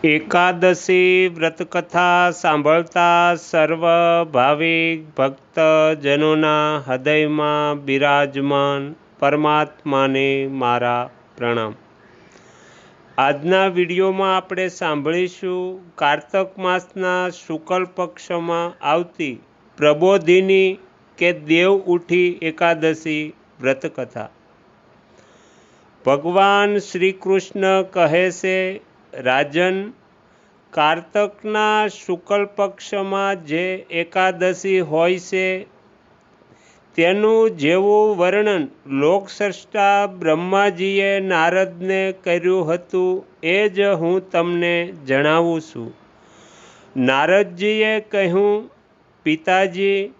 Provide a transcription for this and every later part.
એકાદશી વ્રતકથા સાંભળતા સર્વ ભાવિક ભક્તજનોના હૃદયમાં બિરાજમાન પરમાત્માને મારા પ્રણામ. આજના વિડીયોમાં આપણે સાંભળીશું કારતક માસના શુકલ પક્ષમાં આવતી પ્રબોધિની કે દેવ ઉઠી એકાદશી વ્રતકથા. ભગવાન શ્રી કૃષ્ણ કહે છે રાજન કારતકના શુક્લ પક્ષમાં જે એકાદશી હોય છે, તેનું જેવું વર્ણન લોકસ્રષ્ટા બ્રહ્માજીએ નારદને કર્યું હતું એ જ હું તમને જણાવું છું. નારદજીએ કહ્યું, પિતાજી,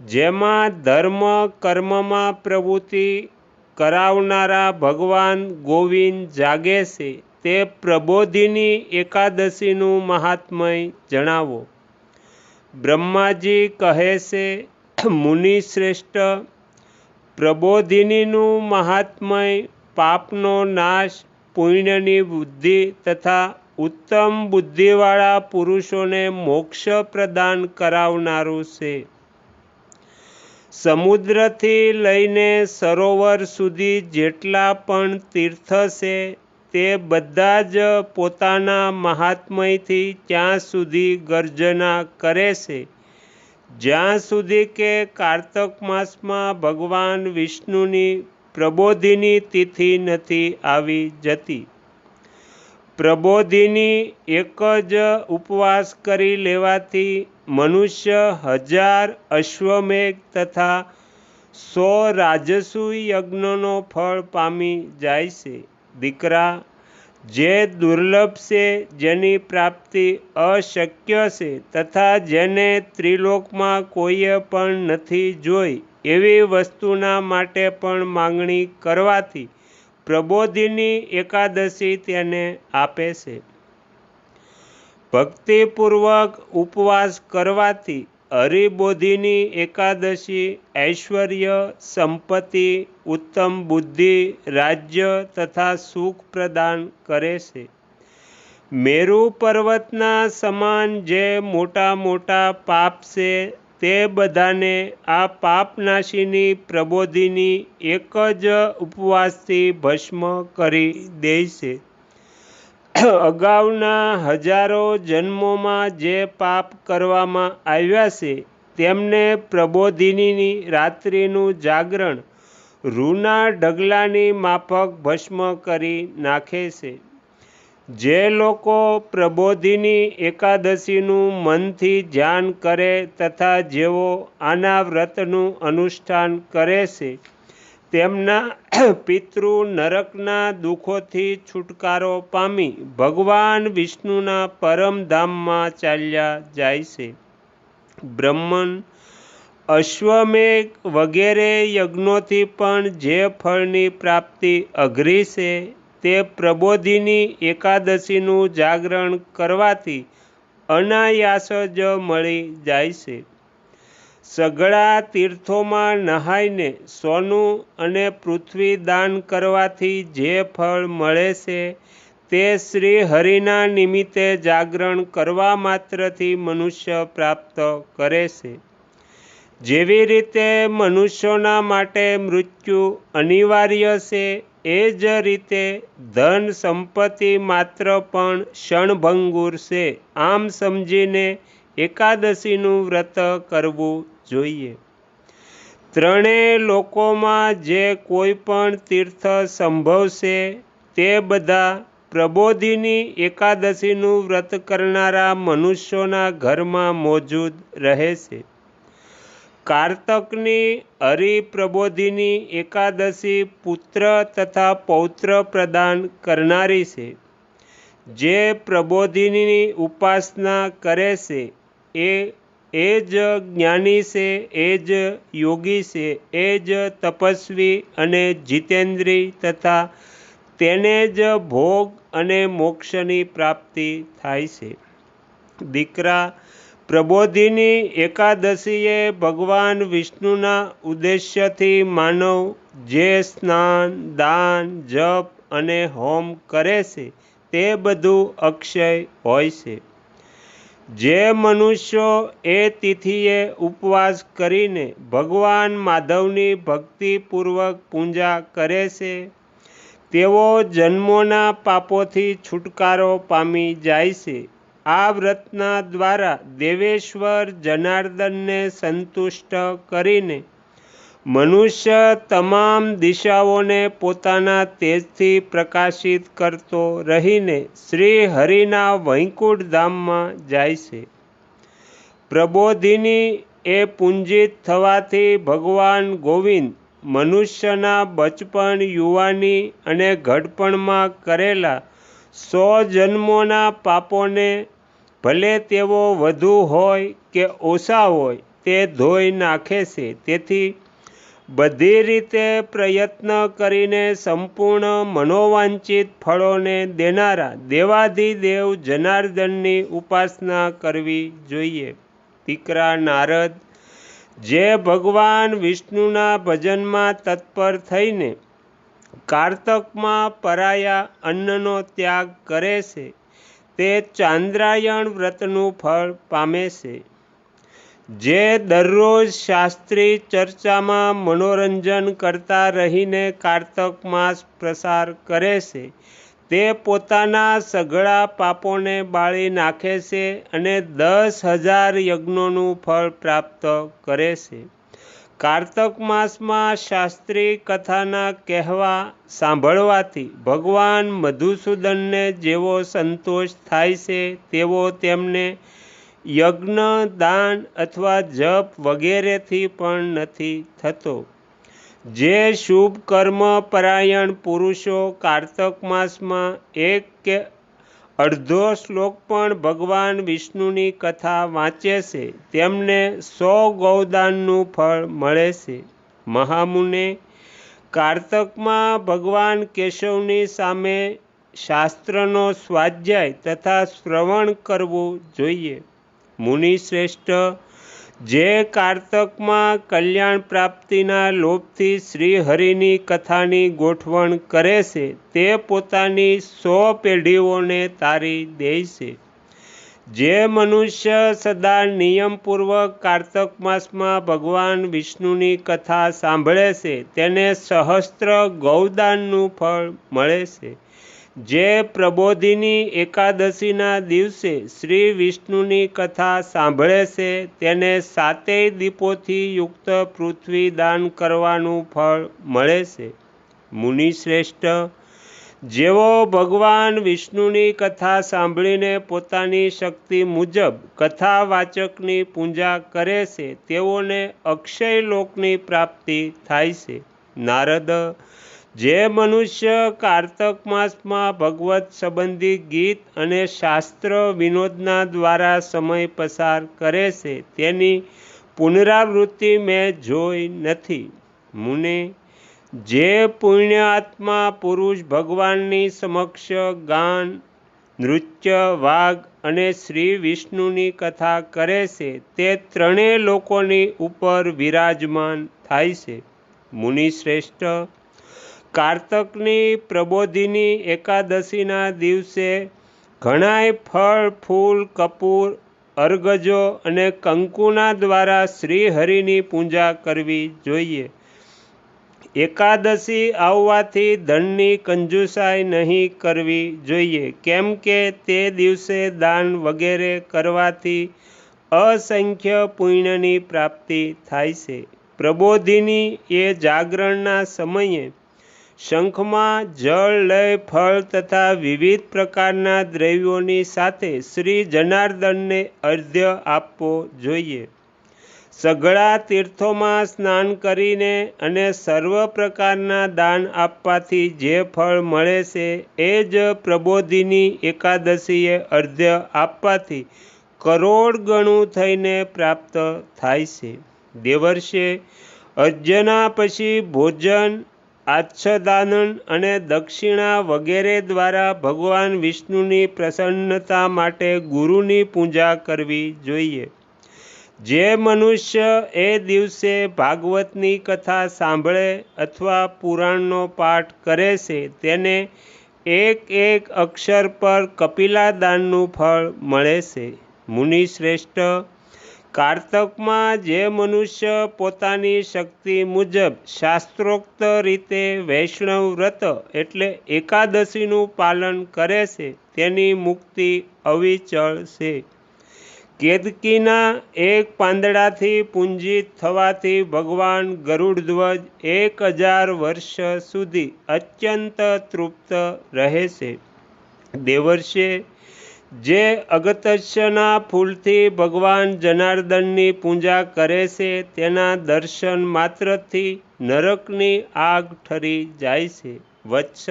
જેમાં ધર્મ કર્મમાં પ્રવૃત્તિ કરાવનારા ભગવાન ગોવિંદ જાગે છે તે પ્રબોધિની એકાદશીનું મહાત્મય જણાવો. બ્રહ્માજી કહે છે મુનિશ્રેષ્ઠ પ્રબોધિનીનું મહાત્મય પાપનો નાશ, પુણ્યની બુદ્ધિ તથા ઉત્તમ બુદ્ધિવાળા પુરુષોને મોક્ષ પ્રદાન કરાવનારું છે. સમુદ્રથી લઈને સરોવર સુધી જેટલા પણ તીર્થ છે તે બધા જ પોતાના મહાત્મયથી ત્યાં સુધી ગર્જના કરે છે. જ્યાં સુધી કે કારતક માસમાં ભગવાન વિષ્ણુની પ્રબોધિની તિથિ નથી આવી જતી. પ્રબોધિની એક જ ઉપવાસ કરી લેવાથી મનુષ્ય હજાર અશ્વમેઘ તથા સો રાજસુ યજ્ઞનો ફળ પામી જાય છે. દીકરા, જે દુર્લભ છે જેની પ્રાપ્તિ અશક્ય છે તથા જેને ત્રિલોકમાં કોઈએ પણ નથી જોઈ, એવી વસ્તુના માટે પણ માંગણી કરવાથી પ્રબોધિની એકાદશી તેને આપે છે. ભક્તિપૂર્વક ઉપવાસ કરવાથી હરિબોધિની એકાદશી, ઐશ્વર્ય, સંપત્તિ, ઉત્તમ બુદ્ધિ, રાજ્ય તથા સુખ પ્રદાન કરે છે. મેરુ પર્વતના સમાન જે મોટા મોટા પાપ છે, તે બધાને આ પાપનાશીની પ્રબોધિની એક જ ઉપવાસથી ભસ્મ કરી દે છે. અગાઉના હજારો જન્મોમાં જે પાપ કરવામાં આવ્યા છે, તેમને પ્રબોધિનીની રાત્રિનું જાગરણ રૂના ઢગલાની માફક ભસ્મ કરી નાખે છે. જે લોકો પ્રબોધિની એકાદશીનું મનથી ધ્યાન કરે તથા જેઓ આના વ્રતનું અનુષ્ઠાન કરે છે તેમના પિતૃ નરકના દુઃખોથી છુટકારો પામી ભગવાન વિષ્ણુના પરમધામમાં ચાલ્યા જાય છે. બ્રહ્મન અશ્વમેઘ વગેરે યજ્ઞોથી પણ જે ફળની પ્રાપ્તિ અઘરી છે, તે પ્રબોધિની એકાદશીનું જાગરણ કરવાથી અનાયાસ જ મળી જાય છે. સઘળા તીર્થોમાં નહાઈને સોનું અને પૃથ્વી દાન કરવાથી જે ફળ મળે છે તે શ્રી હરિના નિમિત્તે જાગરણ કરવા માત્રથી મનુષ્ય પ્રાપ્ત કરે છે. જેવી રીતે મનુષ્યોના માટે મૃત્યુ અનિવાર્ય છે, એ જ રીતે ધન સંપત્તિ માત્ર પણ ક્ષણભંગુર છે. આમ સમજીને એકાદશીનું વ્રત કરવું જોઈએ. ત્રણેય લોકોમાં જે કોઈ પણ તીર્થ સંભવશે, તે બધા પ્રબોધિની એકાદશીનું વ્રત કરનારા મનુષ્યોના ઘરમાં મોજૂદ રહે છે કારતકની હરિપ્રબોધિની એકાદશી પુત્ર તથા પૌત્ર પ્રદાન કરનારી છે. જે પ્રબોધિની ઉપાસના કરે છે, એ એ જ જ્ઞાની છે, એ જ યોગી છે, એ જ તપસ્વી અને જીતેન્દ્રી તથા તેને જ ભોગ અને મોક્ષની પ્રાપ્તિ થાય છે. દીકરા પ્રબોધિની એકાદશીએ ભગવાન વિષ્ણુના ઉદ્દેશ્યથી માનવ જે સ્નાન, દાન, જપ અને હોમ કરે છે, તે બધું અક્ષય હોય છે. જે મનુષ્યો એ તિથિએ ઉપવાસ કરીને ભગવાન માધવની ભક્તિપૂર્વક પૂજા કરે છે, તેઓ જન્મોના પાપોથી છુટકારો પામી જાય છે. આ વ્રતના દ્વારા દેવેશ્વર જનાર્દનને સંતુષ્ટ કરીને મનુષ્ય તમામ દિશાઓને પોતાના તેજથી પ્રકાશિત કરતો રહીને શ્રી હરિના વૈકુંઠ ધામમાં જાય છે. પ્રબોધિની એ પુંજિત થવાથી ભગવાન ગોવિંદ મનુષ્યના બચપણ, યુવાની અને ઘડપણમાં કરેલા સો જન્મોના પાપોને ભલે તેઓ વધુ હોય કે ઓછા હોય તે ધોઈ નાખે છે. તેથી બધી રીતે પ્રયત્ન કરીને સંપૂર્ણ મનોવાંચિત ફળોને દેનારા દેવાધિદેવ જનાર્દનની ઉપાસના કરવી જોઈએ. દીકરા નારદ, જે ભગવાન વિષ્ણુના ભજનમાં તત્પર થઈને કારતકમાં પરાયા અન્નનો ત્યાગ કરે છે, તે ચાંદ્રાયણ વ્રતનું ફળ પામે છે. જે દરરોજ શાસ્ત્રી ચર્ચામાં મનોરંજન કરતા રહીને કારતક માસ પ્રસાર કરે છે, તે પોતાના સઘળા પાપોને બાળી નાખે છે અને દસ હજાર યજ્ઞોનું ફળ પ્રાપ્ત કરે છે. કારતક માસમાં શાસ્ત્રી કથાના કહેવા સાંભળવાથી ભગવાન મધુસૂદનને જેવો સંતોષ થાય છે, તેવો તેમને યજ્ઞ, દાન અથવા જપ વગેરેથી પણ નથી થતો. જે શુભ કર્મ પરાયણ પુરુષો કારતક માસમાં એક કે અડધો શ્લોક પણ ભગવાન વિષ્ણુની કથા વાંચે છે, તેમને સો ગૌદાનનું ફળ મળે છે. મહામુને, કારતકમાં ભગવાન કેશવની સામે શાસ્ત્રનો સ્વાધ્યાય તથા શ્રવણ કરવું જોઈએ. મુનિ શ્રેષ્ઠ. જે કારતકમાં કલ્યાણ પ્રાપ્તિના લોભથી શ્રીહરિની કથાની ગોઠવણ કરે છે, તે પોતાની સો પેઢીઓને તારી દે છે. જે મનુષ્ય સદા નિયમપૂર્વક કારતક માસમાં ભગવાન વિષ્ણુની કથા સાંભળે છે, તેને સહસ્ત્ર ગૌદાનનું ફળ મળે છે. જે પ્રબોધિની એકાદશીના દિવસે શ્રી વિષ્ણુની કથા સાંભળે છે, તેને સાતેય દીપોથી યુક્ત પૃથ્વી દાન કરવાનું ફળ મળે છે. મુનિ શ્રેષ્ઠ જેઓ ભગવાન વિષ્ણુની કથા સાંભળીને પોતાની શક્તિ મુજબ કથાવાચકની પૂજા કરે છે, તેઓને અક્ષય લોકની પ્રાપ્તિ થાય છે. નારદ જે મનુષ્ય કારતક માસમાં ભગવત સંબંધી ગીત અને શાસ્ત્ર વિનોદના દ્વારા સમય પસાર કરે છે, તેની પુનરાવૃત્તિ મેં જોઈ નથી. મુને, જે પુણ્યાત્મા પુરુષ ભગવાનની સમક્ષ ગાન, નૃત્ય, વાઘ અને શ્રી વિષ્ણુની કથા કરે છે, તે ત્રણેય લોકોની ઉપર વિરાજમાન થાય છે. મુનિ શ્રેષ્ઠ કારતકની પ્રબોધિની એકાદશીના દિવસે ઘણાય ફળ, ફૂલ, કપૂર, અર્ગજો અને કંકુના દ્વારા શ્રીહરિની પૂજા કરવી જોઈએ. એકાદશી આવવાથી ધનની કંજુસાઈ નહીં કરવી જોઈએ, કેમ કે તે દિવસે દાન વગેરે કરવાથી અસંખ્ય પુણ્યની પ્રાપ્તિ થાય છે. પ્રબોધિની એ જાગરણના સમયે શંખમાં જળ, લય, ફળ તથા વિવિધ પ્રકારના દ્રવ્યોની સાથે શ્રી જનાર્દનને અર્ધ્ય આપવો જોઈએ. સઘળા તીર્થોમાં સ્નાન કરીને અને સર્વ પ્રકારના દાન આપવાથી જે ફળ મળે છે એ જ પ્રબોધિની એકાદશીએ અર્ધ્ય આપવાથી કરોડ ગણું થઈને પ્રાપ્ત થાય છે. દેવર્ષે અર્જના પછી ભોજન આચ્છદાનન અને દક્ષિણા વગેરે દ્વારા ભગવાન વિષ્ણુની પ્રસન્નતા માટે ગુરુની પૂજા કરવી જોઈએ. જે મનુષ્ય એ દિવસે ભાગવતની કથા સાંભળે અથવા પુરાણનો પાઠ કરે છે, તેને એક એક અક્ષર પર કપિલાદાનનું ફળ મળે છે. મુનિ શ્રેષ્ઠ કારતકમાં જે મનુષ્ય પોતાની શક્તિ મુજબ શાસ્ત્રોક્ત રીતે વૈષ્ણવ વ્રત એટલે એકાદશીનું પાલન કરે છે, તેની મુક્તિ અવિચળ છે. કેતકીના એક પાંદડાથી પુંજિત થવાથી ભગવાન ગરુડધ્વજ એક હજાર વર્ષ સુધી અત્યંત તૃપ્ત રહે છે. દેવર્ષે જે અગત્યના ફૂલથી ભગવાન જનાર્દનની પૂજા કરે છે, તેના દર્શન માત્રથી નરકની આગ ઠરી જાય છે. વત્સ.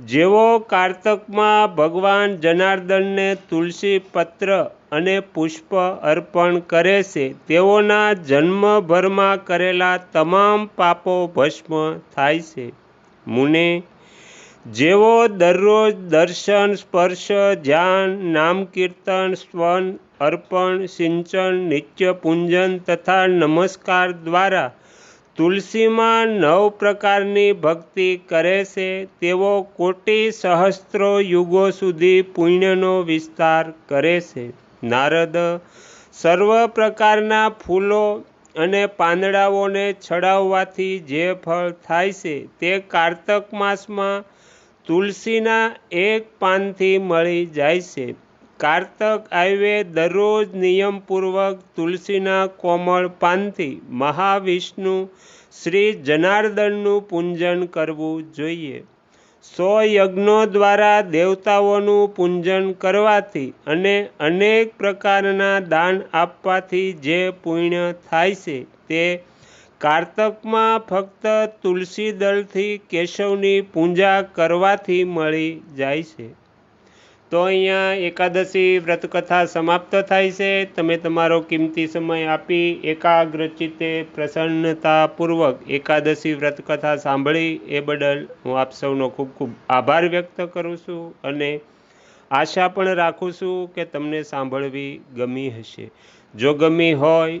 જેઓ કારતકમાં ભગવાન જનાર્દનને તુલસી પત્ર અને પુષ્પ અર્પણ કરે છે, તેઓના જન્મભરમાં કરેલા તમામ પાપો ભસ્મ થાય છે. મુને જેઓ દરરોજ દર્શન, સ્પર્શ, ધ્યાન, નામ કીર્તન, સ્વન, અર્પણ, સિંચન, નિત્ય પૂંજન તથા નમસ્કાર દ્વારા તુલસીમાં નવ પ્રકારની ભક્તિ કરે છે, તેઓ કોટી સહસ્ત્રો યુગો સુધી પુણ્યનો વિસ્તાર કરે છે. નારદ સર્વ પ્રકારના ફૂલો અને પાંદડાઓને છડાવવાથી જે ફળ થાય છે તે કારતક માસમાં તુલસીના એક પાનથી મળી જાય છે. કારતક આયવે દરરોજ નિયમપૂર્વક તુલસીના કોમળ પાનથી મહાવિષ્ણુ શ્રી જનાર્દનનું પૂજન કરવું જોઈએ. સો યજ્ઞો દ્વારા દેવતાઓનું પૂજન કરવાથી અને અનેક પ્રકારના દાન આપવાથી જે પુણ્ય થાય છે તે કારતકમાં ફક્ત તુલસી દળથી કેશવની પૂજા કરવાથી મળી જાય છે. તો અહીંયા એકાદશી વ્રતકથા સમાપ્ત થાય છે. તમે તમારો કિંમતી સમય આપી એકાગ્રચિતે પ્રસન્નતાપૂર્વક એકાદશી વ્રતકથા સાંભળી એ બદલ હું આપ સૌનો ખૂબ ખૂબ આભાર વ્યક્ત કરું છું અને આશા પણ રાખું છું કે તમને સાંભળવી ગમી હશે. જો ગમી હોય